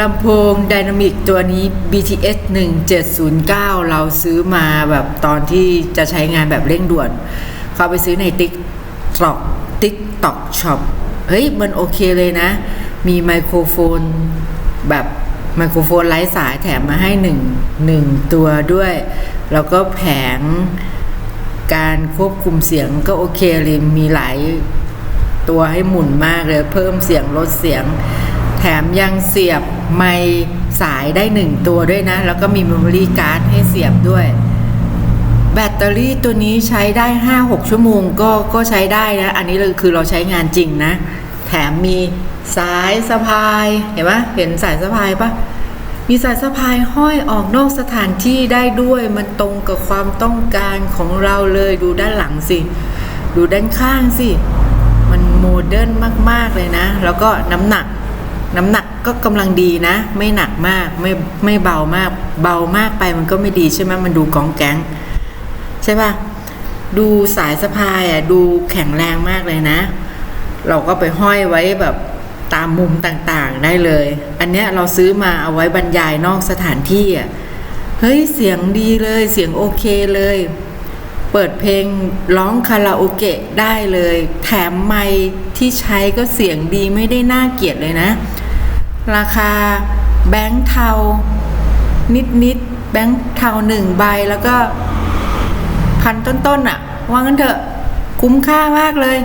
ลำโพงไดนามิกตัวนี้ BTS 1709 เราซื้อมาแบบตอนที่จะใช้งานแบบเร่งด่วน เขาไปซื้อในติ๊กตอกติ๊กตอกช็อปเฮ้ย มันโอเคเลยนะ มีไมโครโฟนแบบไมโครโฟนไร้สายแถมมาให้หนึ่งหนึ่งตัวด้วย แล้วก็แผงการควบคุมเสียงก็โอเคเลย มีหลายตัวให้หมุนมากเลย เพิ่มเสียงลดเสียง ถมยังเสียบไมค์สายได้หนึ่งตัวด้วยนะ แล้วก็มีเมมโมรี่การ์ดให้เสียบด้วย แบตเตอรี่ตัวนี้ใช้ได้ 5-6 ชั่วโมงก็ก็ใช้ได้นะ อันนี้เลยคือเราใช้งานจริงนะ แถมมีสายสะพาย เห็นปะเห็นสายสะพายปะมีสายสะพายห้อยออกนอกสถานที่ได้ด้วยมันตรงกับความต้องการของเราเลยดูด้านหลังสิ ดูด้านข้างสิ มันโมเดิร์นมาก ๆ เลยนะ แล้วก็น้ำหนัก น้ำหนักก็กำลังดีนะ ไม่หนักมากไม่ไม่เบามาก เบามากไปมันก็ไม่ดีใช่ไหมมันดูกองแกงใช่ป่ะดูสายสะพายอะดูแข็งแรงมากเลยนะ เราก็ไปห้อยไว้แบบตามมุมต่างๆได้เลย อันเนี้ยเราซื้อมาเอาไว้บรรยายนอกสถานที่อะเฮ้ยเสียงดีเลยเสียงโอเคเลย เปิดเพลงร้องคาราโอเกะได้เลย แถมไมค์ที่ใช้ก็เสียงดีไม่ได้น่าเกลียดเลยนะ ราคาแบงค์เทา นิดนิดแบงค์เทาหนึ่งใบแล้วก็พันต้นๆอะว่างั้นเถอะ คุ้มค่ามากเลย